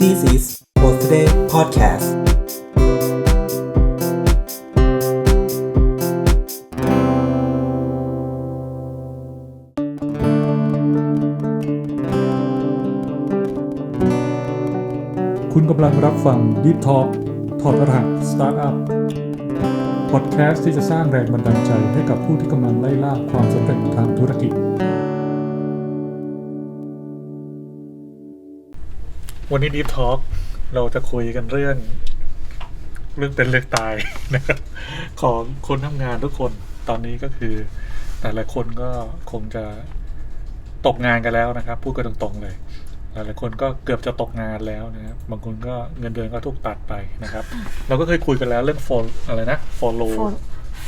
This is Birthday Podcast คุณกำลังรับฟัง Deep Talk ถอดรหัสสตาร์ทอัพพอดแคสต์ที่จะสร้างแรงบันดาลใจให้กับผู้ที่กำลังไล่ล่าความสำเร็จทางธุรกิจ วันนี้ Deep Talk เราจะคุยกันเรื่อง เรื่องเป็นเรื่องตายนะครับของคนทำงานทุกคนตอนนี้ก็คือ แต่ละคนก็คงจะตกงานกันแล้วนะครับ พูดกันตรงๆเลย หลายๆคนก็เกือบจะตกงานแล้วนะครับบางคนก็เงินเดือนก็ถูกตัดไปนะครับ เราก็เคยคุยกันแล้วเรื่อง for อะไรนะ follow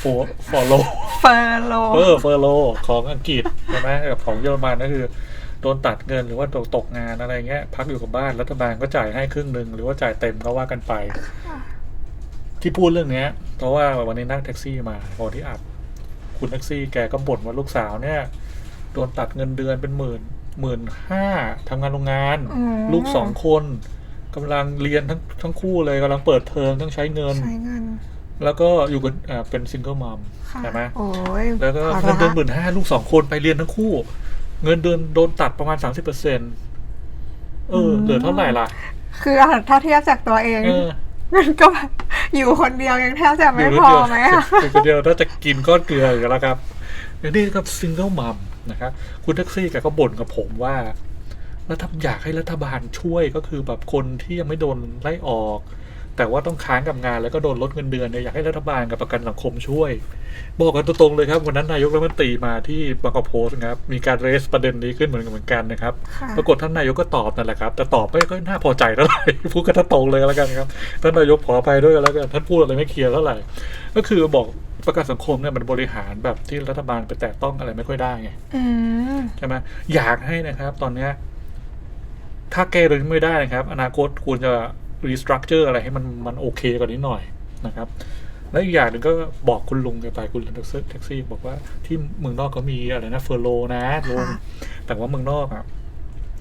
for follow เฟอร์โลเออ follow ของอังกฤษใช่ไหมกับของเยอรมันก็คือโดนตัดเงินหรือว่าโดนตกงานอะไรเงี้ย พักอยู่กับบ้านรัฐบาลก็จ่ายให้ครึ่งหนึ่งหรือว่าจ่ายเต็มก็ว่ากันไป ที่พูดเรื่องเนี้ย เพราะว่าวันนี้นั่งแท็กซี่มาพอที่อัด คุณแท็กซี่แกก็บ่นว่าลูกสาวเนี่ยโดนตัดเงินเดือนเป็นหมื่นหมื่นห้าทำงานโรงงาน อืม ลูกสองคนกำลังเรียนทั้งทั้งคู่เลยกำลังเปิดเทอมต้องใช้เงิน ใช้เงินแล้วก็อยู่กันอ่าเป็นซิงเกิลมัมค่ะใช่ไหมโอ้ยแล้วก็ภาเงินเดือนระหมื่นห้าลูกสองคนไปเรียนทั้งคู่ เงินเดือนโดนตัดประมาณสามสิบเปอร์เซ็นเออเหลือเท่าไหร่ล่ะ คือถ้าเทียบจากตัวเองเออมันก็แบบอยู่คนเดียวยังแทบจะไม่พอไหมอะอยู่คนเดียวถ้าจะกินก้อนเกลืออยู่แล้วครับอย่างนี้ก็ซิงเกิลมัมนะครับคุณแท็กซี่แกก็บ่นกับผมว่ารัฐบอยากให้รัฐบาลช่วยก็คือแบบคนที่ยังไม่โดนไล่ออก แต่ว่าต้องค้างกับงานแล้วก็โดนลดเงินเดือนเนี่ยอยากให้รัฐบาลกับประกันสังคมช่วย บอกกันตรงๆเลยครับ วันนั้นนายกรัฐมนตรีมาที่บางกอกโพสต์ครับมีการเรสประเด็นนี้ขึ้นเหมือนกันเหมือนกันนะครับค่ะปรากฏท่านนายกก็ตอบนั่นแหละครับแต่ตอบไม่ก็น่าพอใจเท่าไหร่พูดกันตรงๆเลยก็แล้วกันครับท่านนายกขออภัยด้วยกันแล้วกันท่านพูดอะไรไม่เคลียร์เท่าไหร่ก็คือบอกประกันสังคมเนี่ยมันบริหารแบบที่รัฐบาลไปแตะต้องอะไรไม่ค่อยได้ไงอืมใช่ไหมอยากให้นะครับ ตอนเนี้ยถ้าแก้เรื่องนี้ไม่ได้นะครับ อนาคตควรจะ รีสตรัคเจอร์อะไรให้มันมันโอเคกว่านี้หน่อยนะครับและอีกอย่างหนึ่งก็บอกคุณลุงแกไปคุณลุงแท็กซี่แท็กซี่บอกว่าที่เมืองนอกเขามีอะไรนะเฟอร์โลนะลุงค่ะแต่ว่าเมืองนอกอะ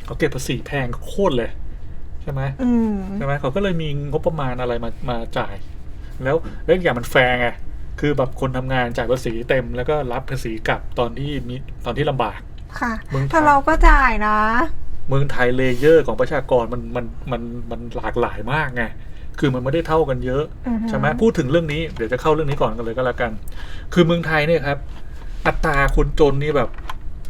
เขาเก็บภาษีแพงโคตรเลยใช่ไหมอืมใช่ไหมเขาก็เลยมีงบประมาณอะไรมามาจ่าย แล้วแล้วอีกอย่างมันแฟร์ไงคือแบบคนทำงานจ่ายภาษีเต็ม แล้วก็รับภาษีกลับตอนที่มีตอนที่ลำบาก ค่ะเมืองไทยแต่เราก็จ่ายนะ เมืองไทยเลเยอร์ของประชากรมันมันมันมันหลากหลายมากไงคือมันไม่ได้เท่ากันเยอะอือฮึใช่ไหมพูดถึงเรื่องนี้เดี๋ยวจะเข้าเรื่องนี้ก่อนกันเลยก็แล้วกัน คือเมืองไทยเนี่ยครับ อัตราคนจนนี่แบบ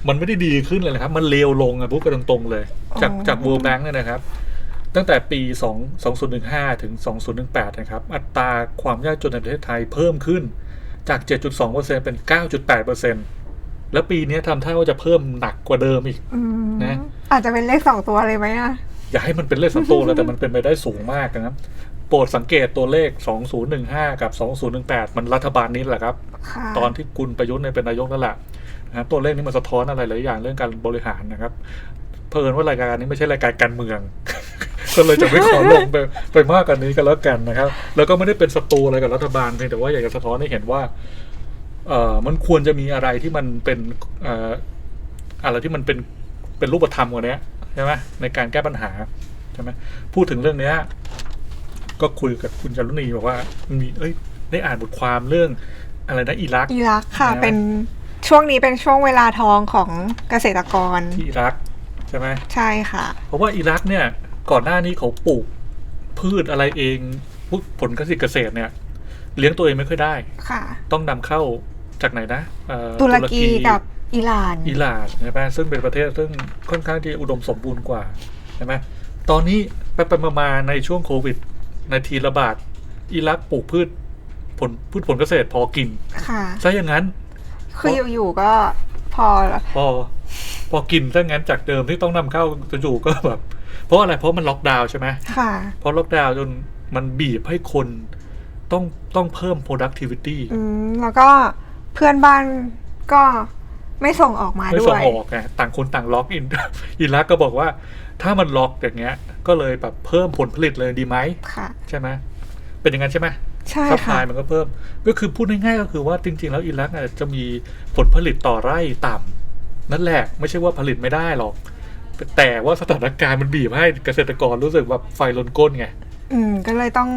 มันไม่ได้ดีขึ้นเลยนะครับ มันเลวลงอะพูดกันตรงๆเลย จากจาก World Bank เนี่ยนะครับ ตั้งแต่ปี 2 2015 ถึง 2018 นะครับ อัตราความยากจนในประเทศไทยเพิ่มขึ้นจาก 7.2%เป็น 9.8% แล้วปีนี้ทำท่าว่าจะเพิ่มหนักกว่าเดิมอีกอืมนะ อาจจะเป็นเลขสองตัวเลยไหมอะอย่าให้มันเป็นเลขสามตัวแล้วแต่มันเป็นไปได้สูงมากนะครับโปรดสังเกตตัวเลข 2015 กับ 2018 มันรัฐบาลนี้แหละครับค่ะตอนที่คุณประยุทธ์เนี่ยเป็นนายกนั่นแหละนะครับตัวเลขนี้มันสะท้อนอะไรหลายอย่างเรื่องการบริหารนะครับ เพลินว่ารายการนี้ไม่ใช่รายการการเมือง ก็เลยจะไม่ขอลงไปไปมากกว่านี้กันแล้วกันนะครับ แล้วก็ไม่ได้เป็นศัตรูอะไรกับรัฐบาลเพียงแต่ว่าอยากจะสะท้อนให้เห็นว่า เอ่อมันควรจะมีอะไรที่มันเป็นเอ่ออะไรที่มันเป็นเป็นรูปธรรมกว่านี้ใช่ไหมในการแก้ปัญหาใช่ไหมพูดถึงเรื่องเนี้ย ก็คุยกับคุณจารุณีบอกว่ามีเอ้ยได้อ่านบทความเรื่องอะไรนะอิรักอิรักค่ะนะเป็นช่วงนี้เป็นช่วงเวลาทองของเกษตรกรที่อิรักใช่ไหมใช่ค่ะ เพราะว่าอิรักเนี่ย ก่อนหน้านี้เขาปลูกพืชอะไรเองพวกผลเกษตรเกษตรเนี่ย เลี้ยงตัวเองไม่ค่อยได้ ค่ะ ต้องนำเข้า จากไหนนะเอ่อตุรกีกับอิหร่าน อิหร่านใช่ไหมซึ่งเป็นประเทศซึ่งค่อนข้างที่อุดมสมบูรณ์กว่าใช่ไหมตอนนี้ไปไปมามาในช่วงโควิดในทีระบาดอิรักปลูกพืชผลพืชผลเกษตรพอกินค่ะซะอย่างนั้น คืออยู่ๆก็พอพอ พอกินซะงั้นจากเดิมที่ต้องนำเข้าจู่ๆก็แบบ เพราะอะไรเพราะมันล็อกดาวน์ใช่ไหมค่ะเพราะล็อกดาวน์จนมันบีบให้คนต้องต้องเพิ่ม productivity อืมแล้วก็ เพื่อนบ้านก็ไม่ส่งออกมาไม่ด้ส่วงยออกไงต่างคนต่างล็อกอินอิรักก็บอกว่า ถ้ามันล็อกอย่างเงี้ย ก็เลยแบบเพิ่มผลผลิตเลยดีไหมค่ะใช่ไหมเป็นอย่างนั้นใช่ไหมใช่ซัพพค่ะลายมันก็เพิ่ม ก็คือพูดง่ายๆก็คือว่าจริง ๆ แล้วอิรักอาจจะมีผลผลิตต่อไร่ต่ำนั่นแหละไม่ใช่ว่าผลิตไม่ได้หรอก แต่ว่าสถานการณ์มันบีบให้เกษตรกรรู้สึกแบบไฟลนก้นไง อืมก็เลยต้อง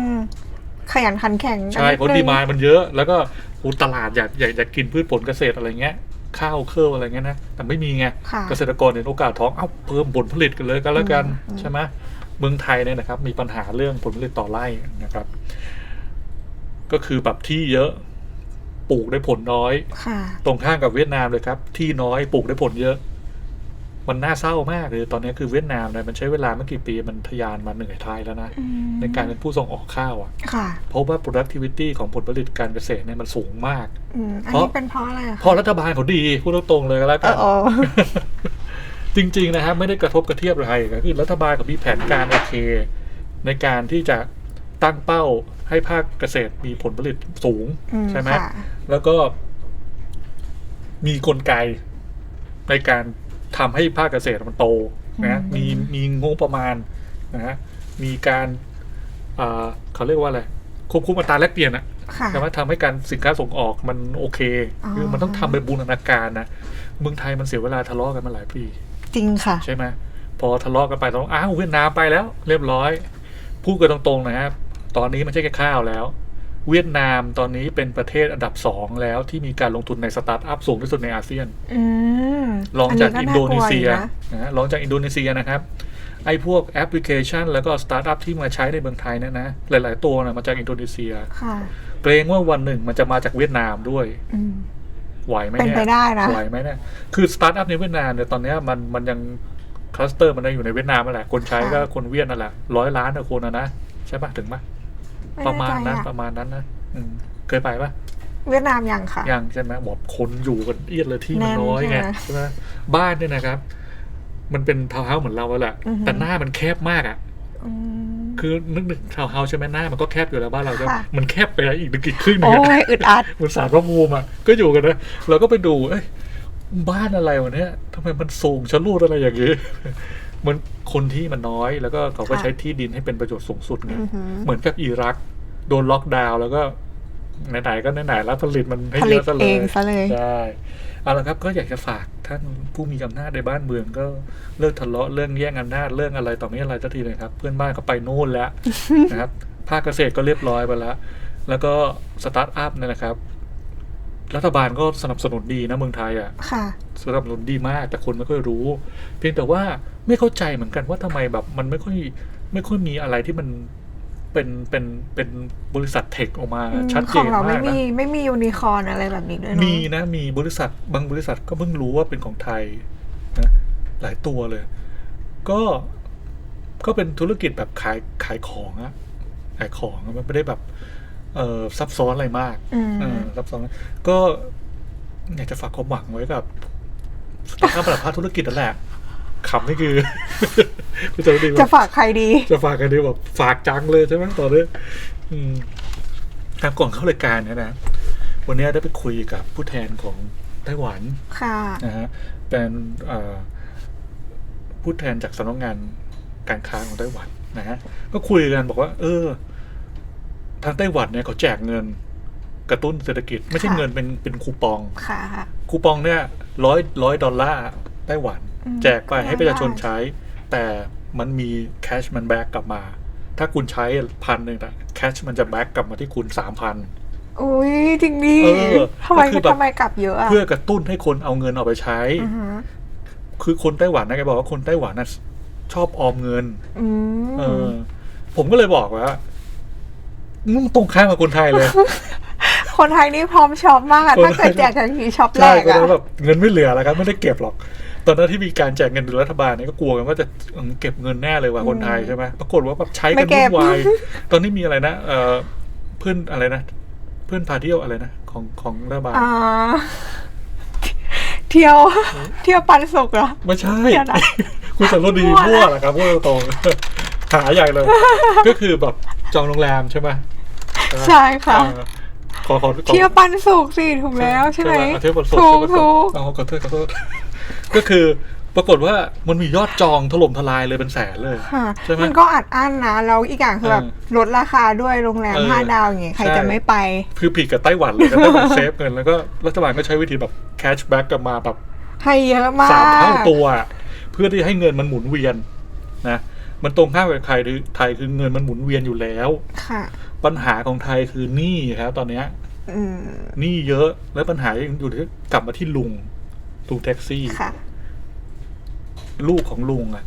ขยันขันแข็งกันใช่นิดเพราะนึงดีมานด์มันเยอะ แล้วก็อุยตลาดอยากอยากอยากกินพืชผลเกษตรอะไรเงี้ย ข้าวเครื่องอะไรเงี้ยนะ แต่ไม่มีไงค่ะเกษตรกรเห็นโอกาสท้อง เอ้าเพิ่มผลผลิตกันเลยก็แล้วกันอืมใช่ไหมเมืองไทยเนี่ยนะครับ มีปัญหาเรื่องผลผลิตต่อไร่นะครับ ก็คือแบบที่เยอะปลูกได้ผลน้อยค่ะตรงข้ามกับเวียดนามเลยครับ ที่น้อยปลูกได้ผลเยอะ มันน่าเศร้ามากเลยตอนนี้คือเวียดนามเนี่ยมันใช้เวลาไม่กี่ปีมันทะยานมาเหนื่อยท้ายแล้วนะอืมในการเป็นผู้ส่งออกข้าวอะค่ะเพราะว่า productivity ของผลผลิตการเกษตรเนี่ยมันสูงมากอืมอันเพราะนี้เป็นเพราะอะไรอะเพราะรัฐบาลเขาดีพูดตรงๆเลยก็แล้วเอกัอนเออจริง ๆ นะครับ ไม่ได้กระทบกระเทียบอะไรก็คือรัฐบาลเขามีแผนการโอเค ในการที่จะตั้งเป้าให้ภาคเกษตรมีผลผลิตสูงอืมใช่ไหมค่ะแล้วก็มีกลไกในการ ทำให้ภาคเกษตรมันโตนะมีมีงบประมาณนะฮะมีการอ่าเขาเรียกว่าอะไรควบคุมอัตราแลกเปลี่ยนอะค่ะใช่ไหมทำให้การสินค้าส่งออกมันโอเคอ๋อคือมันต้องทำเป็นบูรณาการนะเมืองไทยมันเสียเวลาทะเลาะกันมาหลายปี จริงค่ะ ใช่ไหมพอทะเลาะกันไปต้องอ้าวเวียดนามไปแล้ว เรียบร้อย พูดกันตรงๆนะครับตอนนี้ไม่ใช่แค่ข้าวแล้ว เวียดนามตอนนี้เป็นประเทศอันดับสองแล้วที่มีการลงทุนในสตาร์ทอัพสูงที่สุดในอาเซียนอืมรองจากนอินนี้โดก็นีเซียากลัวอนะนะฮะรองจากอินโดนีเซียนะครับไอ้พวกแอปพลิเคชัน แล้วก็สตาร์ทอัพที่มาใช้ในเมืองไทยเนี่ยนะ หลาย ๆ ตัวนะมาจากอินโดนีเซียค่ะเกรงว่าวันหนึ่งมันจะมาจากเวียดนามด้วยอืมไหวไหมเป็นเนี่ยไปได้นะไหวไหมเนี่ยคือสตาร์ทอัพในเวียดนามเนี่ยตอนเนี้ยมันมันยังคลัสเตอร์มันยังอยู่ในเวียดนามนั่นแหละคนใช้ก็คนเวียดนั่นแหละร้อยล้านอะคนนะนะใช่ปะถึงปะ ไม่ประมาณแน่นั้นใจปอะระมาณนั้นนะอืมเคยไปปะเวียดนามยังค่ะ ยังใช่ไหมบอกคนอยู่กันเอียดเลยที่มันแน่นน้อยไงใช่ไหม ใช่ไหมบ้านเนี่ยนะครับ มันเป็นทาวน์เฮาส์เหมือนเราแล้วแหละอือฮึ แต่หน้ามันแคบมากอะ อืม คือนึกถึงทาวน์เฮาส์ใช่ไหมหน้ามันก็แคบอยู่แล้วบ้านเราจะค่ะ มันแคบไปอีกนึกอีกครึ่งหนึงโอ้อะ ยอึดอัด เหมือนสารพระภูมิอะก็อยู่กันนะเราก็ไปดูเอ้ยบ้านอะไรวะเนี่ยทำไมมันสูงชะลูดอะไรอย่างงี้ เหมือนคนที่มันน้อย แล้วก็เขาก็ค่ะ ใช้ที่ดินให้เป็นประโยชน์สูงสุดไง อือหือ เหมือนกับอิรัก โดนล็อกดาวน์แล้วก็ไหนๆก็ไหนๆแล้วผลิตมันให้ผเยลิตอะซะเลเอยงซะเลย ใช่เอาละครับก็อยากจะฝากท่านผู้มีอำนาจในบ้านเมืองก็เลิกทะเลาะเรื่องแย่งอำนาจเรื่องอะไรต่อไม่อะไรสักทีเลยครับ เพื่อนบ้านก็ไปโน่นแล้ว นะครับภาคเกษตรก็เรียบร้อยไปแล้ว แล้วก็สตาร์ทอัพเนี่ยนะครับ รัฐบาลก็สนับสนุนดีนะเมืองไทยอะค่ะ สนับสนุนดีมาก แต่คนไม่ค่อยรู้ เพียงแต่ว่าไม่เข้าใจเหมือนกันว่าทำไมแบบ มันไม่ค่อยไม่ค่อยมีอะไรที่มันเป็นเป็นเป็นบริษัทเทคออกมาอืมชัดเจของนเรามาไม่กนะมีไม่มียูนิคอร์นอะไรแบบนี้ด้วยเนาะมีนะ มีบริษัทบางบริษัทก็เพิ่งรู้ว่าเป็นของไทยนะหลายตัวเลย ก็ก็เป็นธุรกิจแบบขายขายของอะขายของอะมันไม่ได้แบบ เออซับซ้อนอะไรมากอืมเออซับซ้อน ก็อยากจะฝากความหวังไว้กับสตาร์ทอัพระดับภาคธุรกิจนั่นแหละขำนี่คือคุณจะดีจะฝากใครดี จะฝากกันดีแบบฝากจังเลยใช่ไหมตอนนี้อืมทางก่อนเข้ารายการเนี่ยนะ วันนี้ได้ไปคุยกับผู้แทนของไต้หวันค่ะนะฮะเป็นเอ่อผู้แทนจากสำนักงานการค้าของไต้หวันนะฮะก็คุยกันบอกว่า เออ ทางไต้หวันเนี่ยเขาแจกเงินกระตุ้นเศรษฐกิจ ไม่ใช่ค่ะเงินเป็นเป็นคูปองค่ะค่ะคูปองเนี่ยร้อยร้อยดอลลาร์ไต้หวันอืมแจกไปให้ประชาชนได้ใช้ แต่มันมีแคชมันแบ็กกลับมา ถ้าคุณใช้พันหนึ่งอะแคชมันจะแบ็กกลับมาที่คุณสามพันอุ้ยจริงดิเออทำไมก็คือแบบทำไมกลับเยอะอะเพื่อกระตุ้นให้คนเอาเงินเอาไปใช้อือฮึคือคนไต้หวันนะแกบอกว่าคนไต้หวันน่ะชอบออมเงินอืเอมอผมก็เลยบอกว่า มึงตรงข้ามกับคนไทยเลย คนไทยนี่พร้อมช็อปมากอะคนไทยถ้าเกิดแจกทันทีช็อปแรใช่กก็อะแล้วแบบเงินไม่เหลือแล้วครับไม่ได้เก็บหรอก ตอนนั้นที่มีการแจกเงินโดยรัฐบาลเนี่ยก็กลัวกันว่าจะเออเก็บเงินแน่เลยว่ะคนไทยใช่ไหมปรากฏว่าแบบใช้กันวุ่นวายตอนนี้มีอะไรนะเออเพื่อนอะไรนะ เพื่อนพาเที่ยวอะไรนะของของรัฐบาลอ่าเที่ยวเที่ยวปันสุกเหรอ ไม่ใช่ เดี๋ยวนะ คุณสารดีมั่วมั่วเหรอครับพูดตรงๆหาใหญ่เลย ก็คือแบบจองโรงแรมใช่ไหม ใช่ค่ะเออขอขอขอเที่ยวปันสุกสิถูกแล้วใช่ไหมอะเที่ยวบนสดถูกเที่ยวบนสดถูกอ๋อขอโทษขอโทษก็คือปรากฏว่ามันมียอดจองถล่มทลายเลยเป็นแสนเลยค่ะใช่ไหมมันก็อัดอั้นนะแล้วอีกอย่างคือแบบเออลดราคาด้วยโรงแรมเออห้าดาวอย่างเงี้ยใครใช่จะไม่ไป คือผิดกับไต้หวันเลยนะไต้หวันเซฟเงินแล้วก็รัฐบาลก็ใช้วิธีแบบแคชแบ็กกลับมาแบบให้เยอะมาสามเท่ากตัว เพื่อที่ให้เงินมันหมุนเวียนนะมันตรงข้ามกับไทยคือไทยคือเงินมันหมุนเวียนอยู่แล้วค่ะ ปัญหาของไทยคือหนี้ครับตอนเนี้ยอืมหนี้เยอะแล้วปัญหายังอยู่ที่กลับมาที่ลุงลุงแท็กซี่ค่ะ ลูกของลุงอะ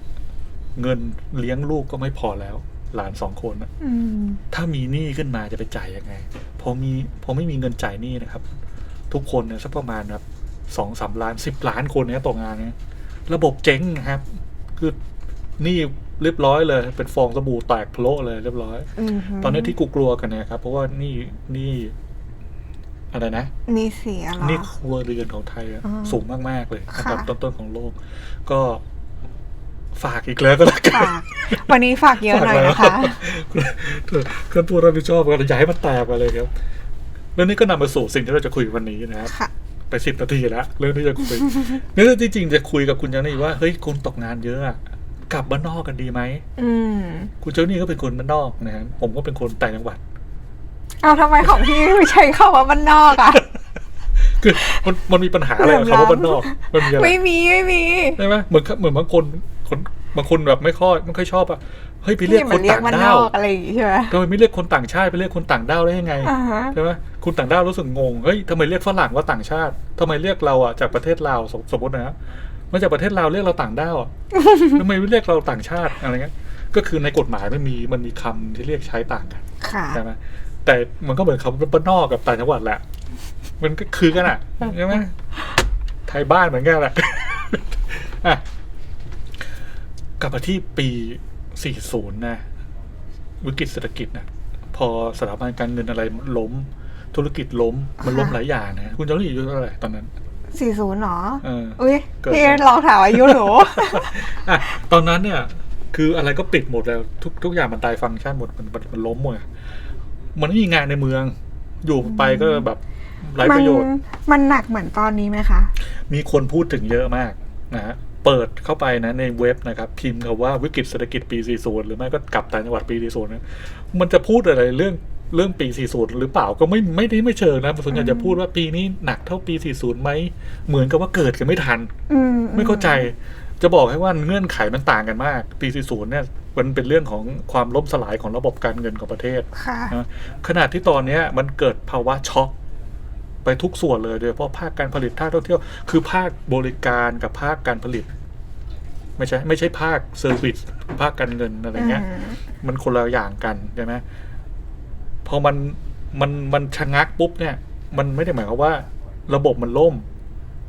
เงินเลี้ยงลูกก็ไม่พอแล้ว หลานสองคนอะอืมถ้ามีหนี้ขึ้นมาจะไปจ่ายยังไง พอมีพอไม่มีเงินจ่ายหนี้นะครับ ทุกคนเนี่ยสักประมาณแบบสองสามล้านสิบล้านคนเนี่ยตกงานเนี่ยระบบเจ๊งนะครับ คือห นี้เรียบร้อยเลย เป็นฟองสบู่แตกโพละเลยเรียบร้อยอืมตอนนี้ที่กูกลัวกันเนยครับ เพราะว่าหนี่นี่อะไรนะนี่เสียเหรอหนี่ครัวเรือนของไทยอะอ่าสูงมากๆเลยอันดับค่ะต้นๆของโลก ก็ฝากอีกแล้วก็แล้วกันฝากวันนี้ฝากเยอะหน่อยนะคะก็ผู้รับผิดชอบกันอย่าให้มันแตกไปเลยครับเรื่องนี้ก็นำมาสู่สิ่งที่เราจะคุยวันนี้นะครับค่ะไปสิบนาทีแล้วเรื่องที่จะคุยเรื่องที่จริงจะคุยกับคุณยังนี่ว่าเฮ้ยคนตกงานเยอะอะ กลับบ้านนอกกันดีไหมอืมคุณเจ้านี่ก็เป็นคนบ้านนอกนะครับผมก็เป็นคนต่างจังหวัดเอาทำไมของพี่ไม่ใช้คำว่าบ้านนอกอะคือมันมันมีปัญหาอะไรกับเหลื่อมคำว่าล้ำบ้านนอกมันมีอะไรไม่มีไม่มีใช่ไหมเหมือนเหมือนบางคนคนบางคนแบบไม่ค่อยไม่ค่อยชอบอะเฮ้ยไปเรียกพี่คนเรียต่ากงบ้านนด้าวอกอะไรอย่างงี้ใช่ไหมทำไมไม่เรียกคนต่างชาติไปเรียกคนต่างด้าวได้ยังไงอ่าฮะใช่ไหมคุณต่างด้าวรู้สึกงงเฮ้ยทำไมเรียกฝรั่งว่าต่างชาติทำไมเรียกเราอะจากประเทศลาวสมสมมตินะฮะ มาจากประเทศลาวเรียกเราต่างด้าวอะทำไมไม่เรียกเราต่างชาติอะไรเงี้ยก็คือในกฎหมายมันมีมันมีคำที่เรียกใช้ต่างกันค่ะใช่ไหมแต่มันก็เหมือนคำว่าบ้านนอกกับต่างจังหวัดแหละ มันก็คือกันอะใช่ไหมไทยบ้านเหมือนกันแหละอะกลับมาที่ปี 40 นะ วิกฤตเศรษฐกิจนะพอสถาบันการเงินอะไรล้ม ธุรกิจล้ม มันล้มหลายอย่างนะ คุณจอรี่อายุเท่าไหร่ตอนนั้น สี่ศูนย์หรอเอออุ้ยเกิด พี่ลองถามอายุหนู อะตอนนั้นเนี่ย คืออะไรก็ปิดหมดแล้ว ทุกทุกอย่างมันตายฟังก์ชันหมดมันมันมันล้มหมดอะมันไม่มีงานในเมือง อยู่ไปก็แบบไร้มัประโยชน์ มันหนักเหมือนตอนนี้ไหมคะ มีคนพูดถึงเยอะมากนะฮะ เปิดเข้าไปนะในเว็บนะครับ พิมพ์คำว่าวิกฤตเศรษฐกิจปี 40 หรือไม่ก็กลับต่างจังหวัดปี 40นะมันจะพูดอะไรเรื่อง เรื่องปี 40 หรือเปล่าก็ไม่ไม่ได้ไม่เชิงนะส่วนใหญ่จะพูดว่าปีนี้หนักเท่าปี 40ไหมเหมือนกับว่าเกิดกันไม่ทันอืมไม่เข้าใจจะบอกให้ว่าเงื่อนไขมันต่างกันมาก ปี 40 เนี่ยมันเป็นเรื่องของความล่มสลายของระบบการเงินของประเทศค่ะนะขณะที่ตอนเนี้ยมันเกิดภาวะช็อกไปทุกส่วนเลยโดยเฉพาะภาคการผลิตภาคท่องเที่ยว คือภาคบริการกับภาคการผลิต ไม่ใช่ไม่ใช่ภาคเซอร์วิสภาคการเงินอะไรเงี้ยอืมมันคนละอย่างกันใช่ไหมพ อมันมันมันชะงักปุ๊บเนี่ย มันไม่ได้หมายความว่าระบบมันล่ม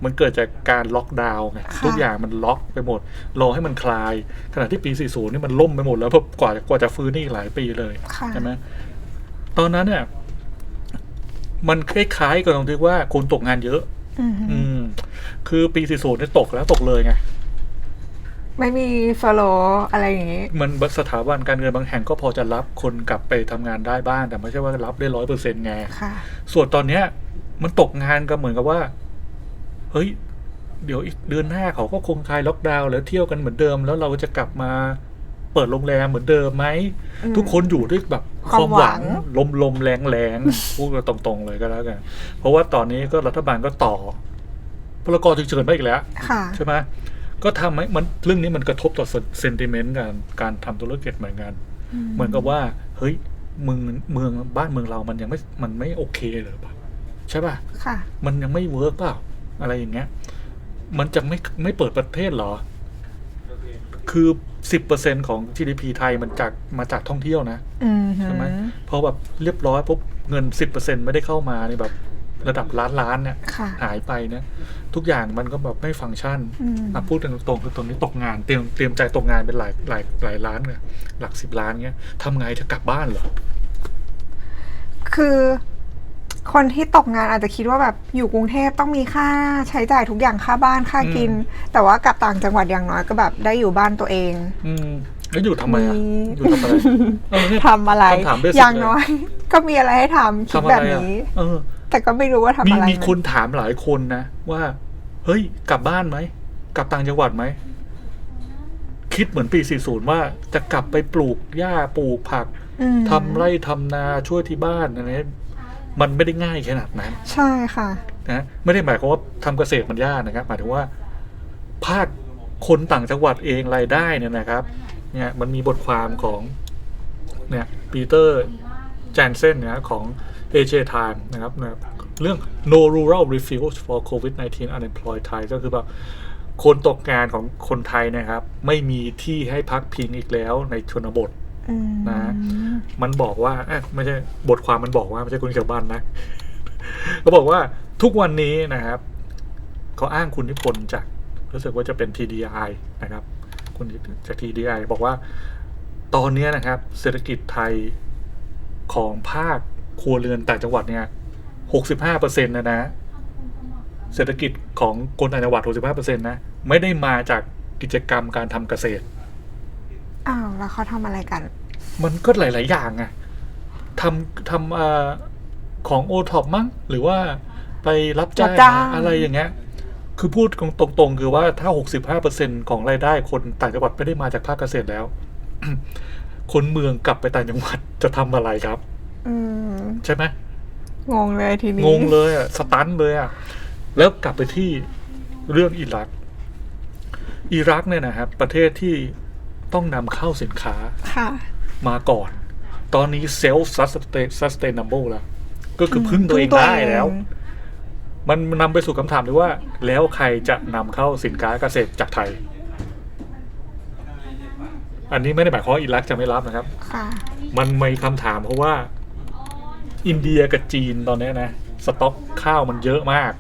มันเกิดจากการล็อกดาวน์ไงค่ะทุกอย่างมันล็อกไปหมด รอให้มันคลาย ขณะที่ปี 40 นี่มันล่มไปหมดแล้วเพราะกว่ากว่าจะฟื้นนี่อีกหลายปีเลยค่ะใช่ไหมตอนนั้นเนี่ยมันคล้ายๆกับตรงที่ว่าคนตกงานเยอะ อืมอืมคือปี 40เนี่ยตกแล้วตกเลยไง ไม่มีฟลโลอะไรอย่างงี้ มันสถาบันการเงินบางแห่งก็พอจะรับคนกลับไปทำงานได้บ้าง แต่ไม่ใช่ว่ารับได้ร้อยเปอร์เซ็นต์ไง ค่ะ ส่วนตอนเนี้ย มันตกงานก็เหมือนกับว่า เฮ้ย เดี๋ยวอีกเดือนหน้าเขาก็คงคลายล็อกดาวน์แล้วเที่ยวกันเหมือนเดิม แล้วเราจะกลับมาเปิดโรงแรมเหมือนเดิมไหม อืมทุกคนอยู่ด้วยแบบคาวความมหหวัวัง งลมลมแรงแรงๆ พูดกันตรงๆเลยก็แล้วกัน เพราะว่าตอนนี้ก็รัฐบาลก็ต่อพลกรฉุกเฉินไปอีกแล้ว ค่ะ ใช่ไหม ก็ทำให้มันเรื่องนี้มันกระทบต่อเซนติเมนต์การการทำธุรกิจเหมือนกันเหมือนกับว่า เฮ้ยเมืองเมืองบ้านเมืองเรามันยังไม่มันไม่โอเคเลยป่ะใช่ป่ะค่ะ มันยังไม่เวิร์กเปล่า อะไรอย่างเงี้ย มันจะไม่ไม่เปิดประเทศเหรอ คือสิบเปอร์เซ็นของ GDP ไทยมันจากมาจากท่องเที่ยวนะอืมใช่ไหมพอแบบเรียบร้อยปุ๊บเงินสิบเปอร์เซ็นไม่ได้เข้ามานี่แบบ ระดับล้านล้านเนี่ยค่ะ หายไปเนี่ยทุกอย่างมันก็แบบไม่ฟังก์ชันอืม อะพูดกันตรงๆคือตอนนี้ตกงานเตรียมเตรียมใจตกงานเป็นหลายหลายหลายล้านเลยหลักสิบล้านเงี้ยทำไงจะกลับบ้านเหรอ คือ คนที่ตกงานอาจจะคิดว่าแบบอยู่กรุงเทพต้องมีค่าใช้จ่ายทุกอย่างค่าบ้านค่ากินแต่ว่ากลับต่างจังหวัดอย่างน้อยก็แบบได้อยู่บ้านตัวเอง อืมแล้วอยู่ทำไมอะมี อยู่ทำอะไรเออเนี่ย ทำอะไร คำถาม basic อย่างน้อย ก็มีอะไรให้ทำคิดทำอะแบไรบอะนี้ เออ แต่ก็ไม่รู้ว่าทำมีอะไรมีคนถามหลายคนนะว่า เฮ้ย กลับบ้านไหม กลับต่างจังหวัดไหม คิดเหมือนปี 40 ว่าจะกลับไปปลูกหญ้าปลูกผักอืมทำไร่ทำนาช่วยที่บ้านอะไรเงี้ยมันไม่ได้ง่ายขนาดนั้น ใช่ค่ะนะไม่ได้หมายความว่าทำเกษตรมันยากนะครับหมายถึงว่า ภาคคนต่างจังหวัดเองรายได้เนี่ยนะครับ เนี่ยมันมีบทความของเนี่ยปีเตอร์แจนเซนนะของ AJ Time นะครับนะครับเรื่อง no rural refuge for COVID-19 unemployed Thai ก็คือแบบคนตกงานของคนไทยนะครับ ไม่มีที่ให้พักพิงอีกแล้วในชนบทอืมนะมันบอกว่าเอ๊ะไม่ใช่บทความมันบอกว่าไม่ใช่คุณเขียวบ้านนะเขาบอกว่าทุกวันนี้นะครับเขาอ้างคุณนิพนธ์จากรู้สึกว่าจะเป็น TDI นะครับ คุณจาก TDI บอกว่า ตอนนี้นะครับ เศรษฐกิจไทยของภาค ครัวเรือนต่างจังหวัดเนี่ย65เปอร์เซ็นต์นะนะ เศรษฐกิจของคนต่างจังหวัด65เปอร์เซ็นต์นะ ไม่ได้มาจากกิจกรรมการทำเกษตร อ้าว แล้วเขาทำอะไรกัน มันก็หลาย ๆ อย่างอะทำทำเอ่อของโอท็อปมั้ง หรือว่าไปรับจ้างรับจ้างอะไรอย่างเงี้ย คือพูดตรงๆ คือว่าถ้า 65%ของรายได้คนต่างจังหวัดไม่ได้มาจากภาคเกษตรแล้ว คนเมืองกลับไปต่างจังหวัดจะทำอะไรครับอืม ใช่ไหมงงเลยทีนี้งงเลยอะสตันเลยอะแล้วกลับไปที่เรื่องอิรัก อิรักเนี่ยนะครับ ประเทศที่ต้องนำเข้าสินค้าค่ะมาก่อน ตอนนี้เซลฟ์ sustainable แล้ว ก็คือพึ่งตัวเองได้แล้ว มันนำไปสู่คำถามที่ว่า แล้วใครจะนำเข้าสินค้าเกษตรจากไทย อันนี้ไม่ได้หมายความว่าอิรักจะไม่รับนะครับค่ะมันมีคำถามเพราะว่า อินเดียกับจีนตอนเนี้ยนะ สต็อกข้าวมันเยอะมาก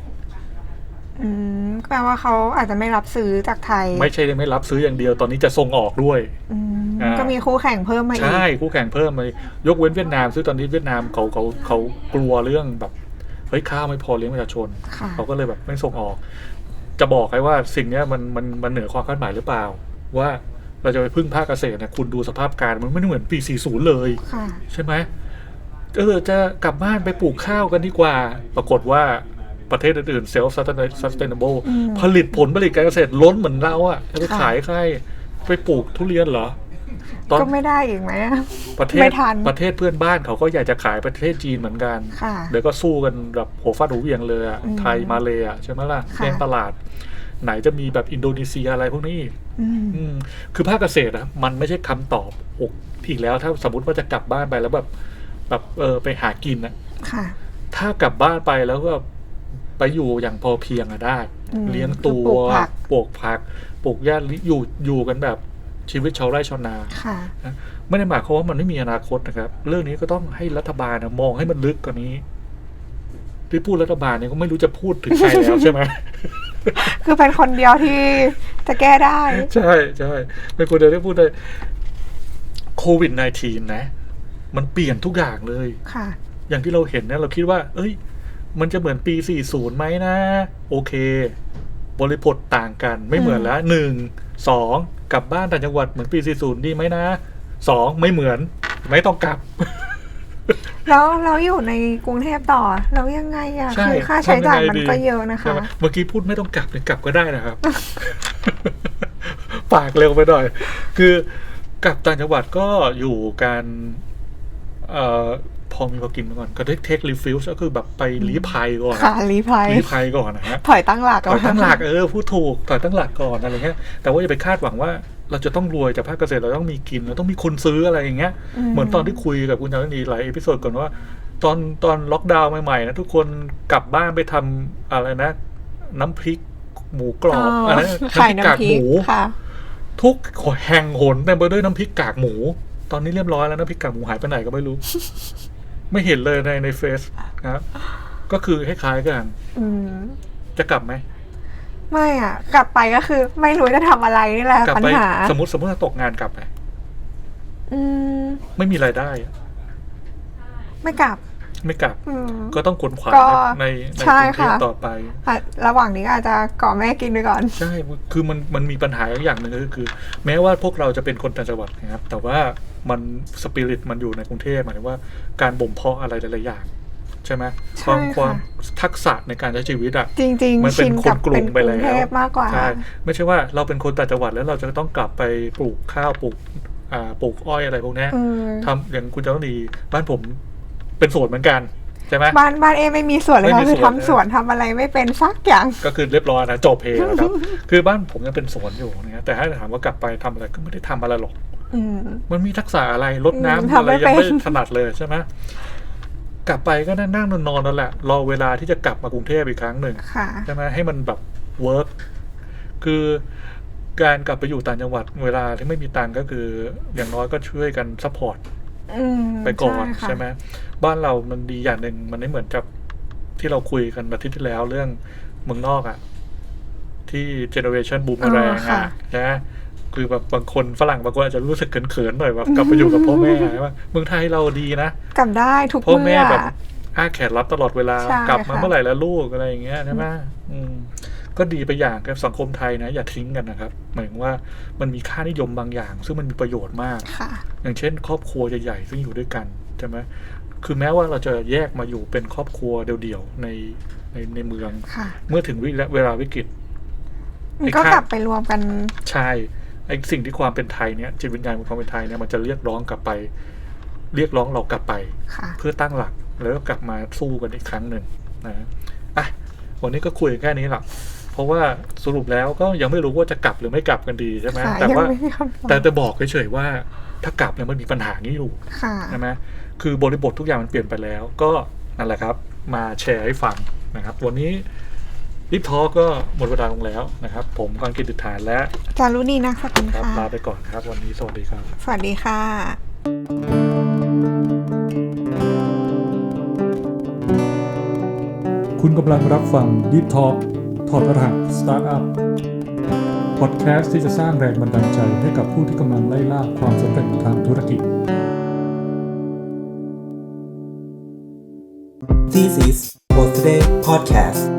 อืมแปลว่าเขาอาจจะไม่รับซื้อจากไทยไม่ใช่ไม่รับซื้ออย่างเดียวตอนนี้จะส่งออกด้วย อืมอ่า ก็มีคู่แข่งเพิ่มมาอีก ใช่คู่แข่งเพิ่มเลยยกเว้นเวียดนามซึ่งตอนนี้เวียดนามเขาเขาเขากลัวเรื่องแบบเฮ้ยข้าวไม่พอเลี้ยงประชาชน ค่ะ เขาก็เลยแบบไม่ส่งออก จะบอกให้ว่าสิ่งเนี้ยมันมันมันเหนือความคาดหมายหรือเปล่า ว่าเราจะไปพึ่งภาคเกษตรเนี่ยคุณดูสภาพการมันไม่ได้เหมือนปี 40 เลย ค่ะ ใช่ไหม เออจะกลับบ้านไปปลูกข้าวกันดีกว่า ปรากฏว่าประเทศอื่นๆ self sustainable อืมผลิตผลผลิตการเกษตรล้นเหมือนเราอะจะไปค่ะขายใครไปปลูกทุเรียนเหรอตอนก็ไม่ได้อีกไหมอะประเทศไม่ทันประเทศเพื่อนบ้านเขาก็อยากจะขายประเทศจีนเหมือนกันค่ะเดี๋ยวก็สู้กันแบบหัวฟาดหัวเหวียงเลยอะอืมไทยมาเลยอะใช่ไหมล่ะค่ะแย่งตลาด ไหนจะมีแบบอินโดนีเซียอะไรพวกนี้อีกอืมอืมคือภาคเกษตรนะมันไม่ใช่คำตอบอกอีกแล้วถ้าสมมติว่าจะกลับบ้านไปแล้วแบบ แบบเออไปหากินอะค่ะ ถ้ากลับบ้านไปแล้วก็ไปอยู่อย่างพอเพียงอะได้ อืมเลี้ยงตัวปลูกผัก ปลูกผักปลูกหญ้าอยู่อยู่กันแบบชีวิตชาวไร่ชาวนา ค่ะ ไม่ได้หมายความว่ามันไม่มีอนาคตนะครับ เรื่องนี้ก็ต้องให้รัฐบาลนะมองให้มันลึกกว่านี้ ที่พูดรัฐบาลเนี่ยก็ไม่รู้จะพูดถึงใครแล้วใช่ไหม คือเป็นคนเดียวที่จะแก้ได้ ใช่ใช่เป็นคนเดียวที่พูดได้โควิด -19 นะ มันเปลี่ยนทุกอย่างเลย ค่ะ อย่างที่เราเห็นเนี่ยเราคิดว่า เอ้ย มันจะเหมือนปี 40ไหมนะ โอเค บริบทต่างกันไม่เหมือนแล้วหนึ่งสองกลับบ้านต่างจังหวัดเหมือนปี 40 ดีไหมนะสองไม่เหมือน ไม่ต้องกลับ แล้วเราอยู่ในกรุงเทพต่อแล้วยังไงอะใช่คือค่าใช้จ่ายทำยังไงมันดี ก็เยอะนะใช่คะไหมเมื่อกี้พูดไม่ต้องกลับเนี่ยกลับก็ได้นะครับ ปากเร็วไปหน่อย คือกลับต่างจังหวัดก็อยู่การ เอ่อพอมีพอกินมาก่อนก็ได้เทครีฟิลก็คือแบบไปรีภัยก่อนค่ะรีภัยรีภัยก่อนนะฮะถอยตั้งหลักถอยตั้งหลักเออพูดถูกถอยตั้งหลักก่อนอะไรเงี้ยแต่ว่าอย่าไปคาดหวังว่าเราจะต้องรวยจากภาคเกษตรเราต้องมีกินเราต้องมีคนซื้ออะไรอย่างเงี้ยเหมือนตอนที่คุยกับคุณจารณีหลายเอพิโซดก่อนว่า ตอนตอนล็อกดาวน์ใหม่ๆนะทุกคนกลับบ้านไปทำอะไรนะ น้ำพริกหมูกรอบอะไรนะขายกากน้ำพริหกมูค่ะทุกแห่งหนเต็มไปด้วยน้ำพริกกากหมู ตอนนี้เรียบร้อยแล้วน้ำพริกกากหมูหายไปไหนก็ไม่รู้ ไม่เห็นเลยในในเฟซนะครับก็คือคล้ายๆกัน อืมจะกลับไหมไม่อะ กลับไปก็คือ ไม่รู้จะทำอะไรนี่แหละกลับปัญไปหา สมมติสมมติถ้าตกงานกลับไปอืม ไม่มีรายได้อะไม่กลับ ไม่กลับ อืม ก็ต้องขวนขวายก็ในในใช่กรุงเทพค่ะ ต่อไป อะระหว่างนี้อาจจะก่อแม่กินไปก่อน ใช่ คือมันมันมีปัญหาอย่างหนึ่งก็คือ แม้ว่าพวกเราจะเป็นคนต่างจังหวัดนะครับ แต่ว่า มันสปิริตมันอยู่ในกรุงเทพหมายถึงว่าการบ่มเพาะอะไรหลายๆอย่างใช่ไหมใช่ความค่ะความทักษะในการใช้ชีวิตอะจริงมันๆเป็ชินนคกับนกรุเป็งนไปกแล้รุวงเทพมากกว่าใช่ไม่ใช่ว่าเราเป็นคนต่างจังหวัดแล้วเราจะต้องกลับไปปลูกข้าวปลูกอ่าปลูกอ้อยอะไรพวกเนี้ยอืมทำอย่างคุณเจ้าหนีบ้านผมเป็นสวนเหมือนกันใช่ไหมบ้านบ้านเอไม่มีสวนเลยไม่ค่ะมีคือสวนทำสวนทำอะไรไม่เป็นสักอย่าง ก็คือเรียบร้อยนะจบเพลงนะครับคือบ้านผมยังเป็นสวนอยู่นะแต่ถ้าถามว่ากลับไปทำอะไรก็ไม่ได้ทำอะไรหรอกอื มมันมีทักษะอะไรรดอืมน้ำทำอะไรไม่ยังไม่เป็นถนัดเลยใช่ไหมกลับไปก็นั่งนั่งนอนๆนั่นแหละ รอเวลาที่จะกลับมากรุงเทพอีกครั้งหนึ่งค่ะใช่ไหมให้มันแบบเวิร์กคือการกลับไปอยู่ต่างจังหวัดเวลาที่ไม่มีตังค์ก็คือ อย่างน้อยก็ช่วยกันซัพพอร์ตอืมไปก่อนค่ะใช่ไหมบ้านเรามันดีอย่างหนึ่งมันไม่เหมือนกับที่เราคุยกันอาทิตย์ที่แล้วเรื่องเมืองนอกอะที่เจเนอเรชันบูมแรงอะนะ คือแบบบางคนฝรั่งบางคนอาจจะรู้สึกเขินๆหน่อยแบบกลับไปอยู่กับพ่อแม่ใช่ไหมเมืองไทยเราดีนะกลับได้ทุกพ่อเมื่แม่อแบบอ้าแขนรับตลอดเวลาใช่กลับมาค่ะเมื่อไหร่แล้วลูกอะไรอย่างเงี้ยใช่ไหมอืมก็ดีไปอย่างกับสังคมไทยนะ อย่าทิ้งกันนะครับ หมายถึงว่ามันมีค่านิยมบางอย่าง ซึ่งมันมีประโยชน์มากค่ะอย่างเช่น ครอบครัวใหญ่ๆซึ่งอยู่ด้วยกันใช่ไหมคือแม้ว่าเราจะแยกมาอยู่เป็นครอบครัวเดี่ยวๆในในในเมืองค่ะเมื่อถึงวิเวลาวิกฤตมันก็ไอ้ค่ากลับไปรวมกัน ใช่ไอ้สิ่งที่ความเป็นไทยเนี่ยจิตวิญญาณของความเป็นไทยเนี่ยมันจะเรียกร้องกลับไป เรียกร้องเรากลับไปค่ะเพื่อตั้งหลักแล้วก็กลับมาสู้กันอีกครั้งหนึ่งนะอะวันนี้ก็คุยกันแค่นี้แหละเพราะว่าสรุปแล้วก็ยังไม่รู้ว่าจะกลับหรือไม่กลับกันดีใช่ไหมค่ะแต่ยังว่าไม่มีคำตอบแต่จะบอกเฉยๆว่าถ้ากลับเนี่ยมันมีปัญหานี้อยู่ค่ะใช่ไหมคือบริบททุกอย่างมันเปลี่ยนไปแล้ว ก็นั่นแหละครับ มาแชร์ให้ฟังนะครับ วันนี้ ลิฟทอก็หมดเวลาลงแล้วนะครับ ผมกรกิตติฐานและจารุณีนักสกุลครับค่ะ ลาไปก่อนครับ วันนี้สวัสดีครับ สวัสดีค่ะคุณกำลังรับฟัง Deep Talk ถอดรหัสสตาร์ทอัพพอดแคสต์ที่จะสร้างแรงบันดาลใจให้กับผู้ที่กำลังไล่ล่าความสำเร็จทางธุรกิจ This is Post Today Podcast